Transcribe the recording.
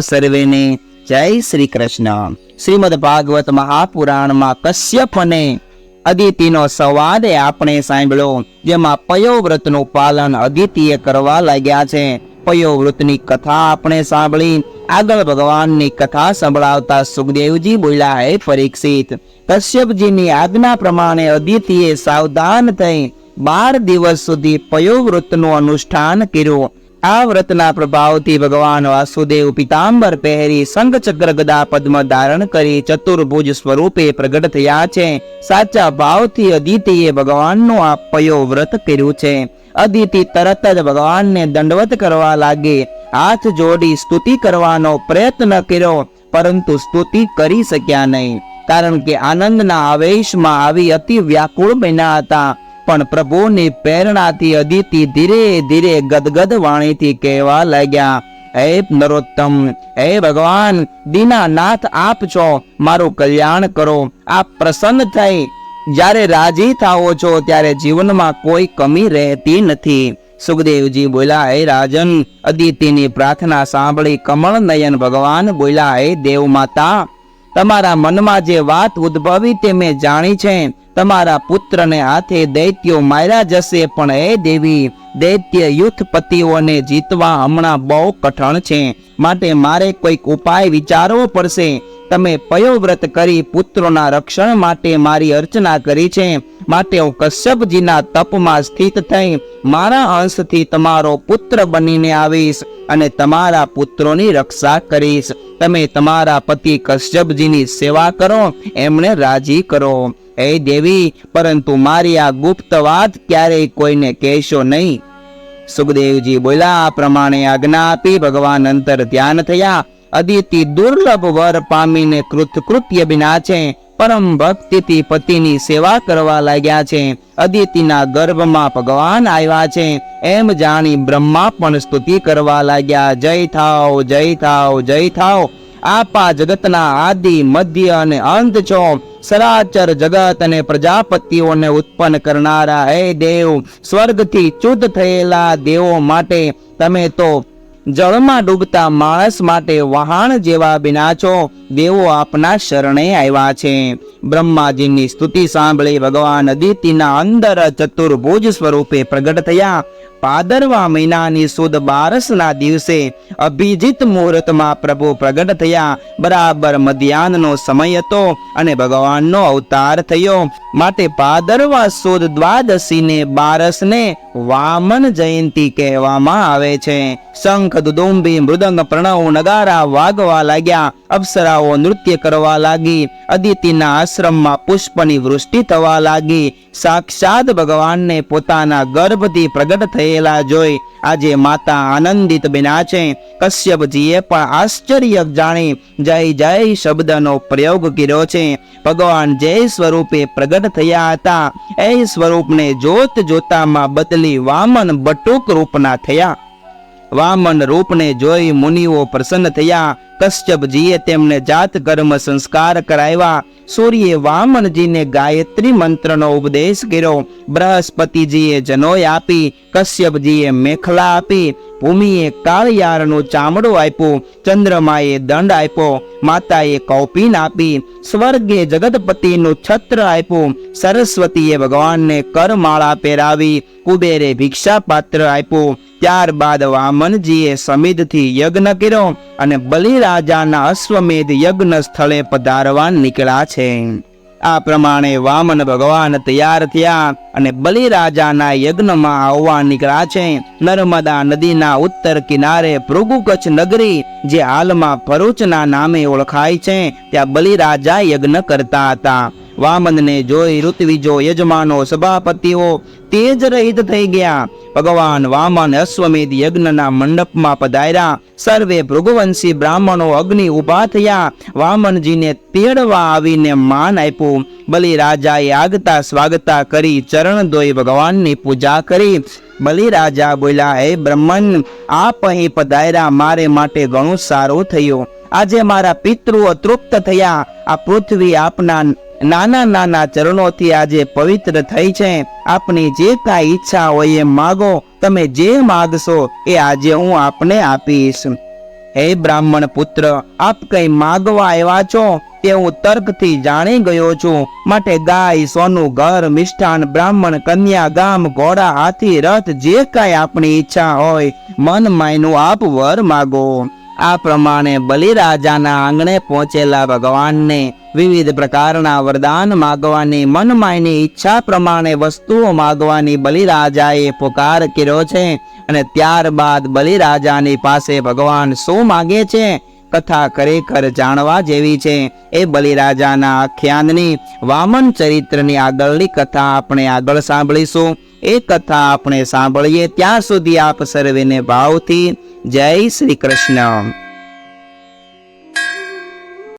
સર્વેને જય શ્રી કૃષ્ણ. શ્રીમદ ભાગવત મહાપુરાણમાં કશ્યપ અદિતિનો સંવાદ આપણે સાંભળ્યો, જેમાં પયોવ્રતનું પાલન અદિતિએ કરવા લાગ્યા છે. પયોવ્રતની કથા આપણે સાંભળી. આગળ ભગવાનની કથા સંભળાવતા સુખદેવજી બોલ્યા, હે પરીક્ષિત, કશ્યપજીની આજ્ઞા પ્રમાણે અદિતિએ સાવધાન થઈ બાર દિવસ સુધી પયોવ્રતનું અનુષ્ઠાન કર્યું. આ વ્રતના પ્રભાવથી ભગવાન વાસુદેવ પિતાંબર પહેરી સંઘ ચક્ર ગદા પદ્મ ધારણ કરી ચતુર્ભુજ સ્વરૂપે પ્રગટ થયા છે. સાચા ભાવથી અદિતિએ ભગવાનનું આ પયો વ્રત કર્યું છે. અદિતિ તરત જ ભગવાનને દંડવત કરવા લાગી. હાથ જોડી સ્તુતિ કરવાનો પ્રયત્ન કર્યો, પરંતુ સ્તુતિ કરી શક્યા નહીં. કારણ કે આનંદના આવેશમાં આવી અતિ વ્યાકુળ બન્યા હતા. પણ પ્રભુની પ્રેરણાથી અદિતિ ધીરે ધીરે ગદગદ વાણીથી કહેવા લાગ્યા, હે નરોત્તમ, હે ભગવાન, દીનાનાથ આપ છો, મારું કલ્યાણ કરો, આપ પ્રસન્ન થઈ. જ્યારે રાજી થાઓ છો, ત્યારે જીવનમાં કોઈ કમી રહેતી નથી. સુખદેવજી બોલ્યા, હે રાજન, અદિતિની પ્રાર્થના સાંભળી કમળ નયન ભગવાન બોલ્યા, હે દેવ માતા તમારા મનમાં જે વાત ઉદ્ભવી તે મેં જાણી છે. તમારા પુત્રને હાથે દૈત્યો માર્યા જશે, પણ એ દેવી દૈત્ય યુથપતિઓને જીતવા હમણાં બહુ કઠણ છે. માટે મારે કોઈક ઉપાય વિચારવો પડશે. તમે પયોવ્રત કરી પુત્રોના રક્ષણ માટે મારી અર્ચના કરી છે. માટે હું કશ્યપજીના તપમાં સ્થિત થઈ મારા અંશથી તમારો પુત્ર બનીને આવીશ અને તમારા પુત્રોની રક્ષા કરીશ. તમે તમારા પતિ કશ્યપજીની સેવા કરો, એમને રાજી કરો. હે દેવી, પરંતુ મારી આ ગુપ્ત વાત ક્યારેય કોઈને કહેશો નહીં. સુખદેવજી બોલ્યા, આ પ્રમાણે આજ્ઞા આપી ભગવાન અંતર ધ્યાન થયા. અદિતિ દુર્લભ વર પામીને કૃતકૃત્ય બિના છે. પરમ ભક્તિથી પતિની સેવા કરવા લાગ્યા છે. અદિતિના ગર્ભમાં ભગવાન આવ્યા છે. એમ જાણી બ્રહ્મા પણ સ્તુતિ કરવા લાગ્યા. જય થાવ જય થાવ જય થાવ આપા જગતના આદિ, મધ્ય અને અંત છો સરાચર જગત અને પ્રજાપતિઓને ઉત્પન્ન કરનારા હે દેવ સ્વર્ગથી ચ્યુત થયેલા દેવો માટે તમે તો જળમાં ડૂબતા માણસ માટે વહાણ જેવા બિના છો. દેવો આપના શરણે આવ્યા છે. બ્રહ્માજીની સ્તુતિ સાંભળી ભગવાન અદિતિના અંદર ચતુર્ભુજ સ્વરૂપે પ્રગટ થયા. ભાદરવા મહિનાની સુદ બારસના દિવસે અભિજીત મુહૂર્તમાં પ્રભુ પ્રગટ થયા. બરાબર મધ્યાહનનો સમય હતો અને ભગવાનનો અવતાર થયો. માટે પાદરવા સુદ દ્વાદશીને બારસને વામન જયંતી કહેવામાં આવે છે. શંખ, દુદુંબી, મૃદંગ, પ્રણવ, નગારા વાગવા લાગ્યા. અપ્સરાઓ નૃત્ય કરવા લાગી. અદિતિના આશ્રમમાં પુષ્પની વૃષ્ટિ થવા લાગી. સાક્ષાત ભગવાનને પોતાના ગર્ભથી પ્રગટ થયેલા જોઈ આજે માતા આનંદિત બન્યા છે. કશ્યપજીએ પણ આશ્ચર્ય જાણી જય જય શબ્દનો પ્રયોગ કર્યો છે. ભગવાન જય સ્વરૂપે પ્રગટ થયા હતા, એ સ્વરૂપને જોત જોતામાં બદલી વામન બટુક રૂપના થયા. વામન રૂપને જોઈ મુનિઓ પ્રસન્ન થયા. કશ્યપજીએ તેમને જાત, કર્મ, સંસ્કાર કરાવ્યા. સૂર્યે વામનજીને ગાયત્રી મંત્રનો ઉપદેશ કર્યો. બૃહસ્પતિજીએ જનોય આપી. કશ્યપજીએ મેખલા આપી. ભૂમિએ કાળિયારનું ચામડું આપ્યું, ચંદ્રમાએ દંડ આપ્યો, માતાએ કૌપીન આપી, સ્વર્ગે જગતપતિનું છત્ર આપ્યું, સરસ્વતીએ ભગવાનને કરમાળા પહેરાવી, કુબેરે ભિક્ષા પાત્ર આપ્યું. ત્યારબાદ વામનજીએ સમિધથી યજ્ઞ કર્યો અને બલિરાજાના અશ્વમેધ યજ્ઞ સ્થળે પધારવા નીકળ્યા છે. આ પ્રમાણે વામન ભગવાન તૈયાર થયા અને બલિરાજાના યજ્ઞમાં આવવા નીકળ્યા છે. નર્મદા નદીના ઉત્તર કિનારે ભૃગુકચ્છ નગરી, જે હાલમાં ભરૂચના નામે ઓળખાય છે, ત્યાં બલિરાજા યજ્ઞ કરતા હતા. વામનને જોઈ ઋત્વિજો યજમાનો સભાપતિઓ તેજ રહિત થઈ ગયા. ભગવાન વામન અશ્વમેધ યજ્ઞના મંડપમાં પધાર્યા. સર્વે ભૃગવંશી બ્રાહ્મણો અગ્નિ ઊભા થયા. વામનજીને તેડવા આવીને માન આપ્યું. બલિરાજાએ આગતા સ્વાગતા કરી, ચરણ ધોઈ ભગવાનની પૂજા કરી. બલિરાજા બોલ્યા, હે બ્રહ્મન, આપ અહીં પધાર્યા, મારે માટે ઘણું સારું થયું. આજે મારા પિતૃઓ તૃપ્ત થયા. આ પૃથ્વી આપના નાના નાના ચરણોથી આજે પવિત્ર થઈ છે. આપની જે કાંઈ ઈચ્છા હોય એ માગો. તમે જે માગશો એ આજે હું આપને આપીશ. હે બ્રાહ્મણ પુત્ર, આપ કઈ માગવા આવ્યા છો તે હું તર્કથી જાણી ગયો છું. માટે ગાય, સોનું, ઘર મિષ્ટાન બ્રાહ્મણ, કન્યા, ગામ, ઘોડા, હાથી, રથ, જે કાંઈ આપણી ઈચ્છા હોય, મન માયનું આપ વર માગો. આ પ્રમાણે બલિરાજાના આંગણે પહોંચેલા ભગવાનને વિવિધ પ્રકારના વરદાન માગવાની મનમાયની ઈચ્છા પ્રમાણે વસ્તુઓ માગવાની બલિરાજાએ પુકાર કર્યો છે અને ત્યારબાદ બલિરાજાની પાસે ભગવાન શું માગે છે? કથા ખરેખર જાણવા જેવી છે. એ બલિરાજાના આખ્યાનની વામન ચરિત્રની આગળની કથા આપણે આગળ સાંભળીશું. એ કથા આપણે સાંભળીએ ત્યાં સુધી આપ સર્વેને ભાવથી જય શ્રી કૃષ્ણ.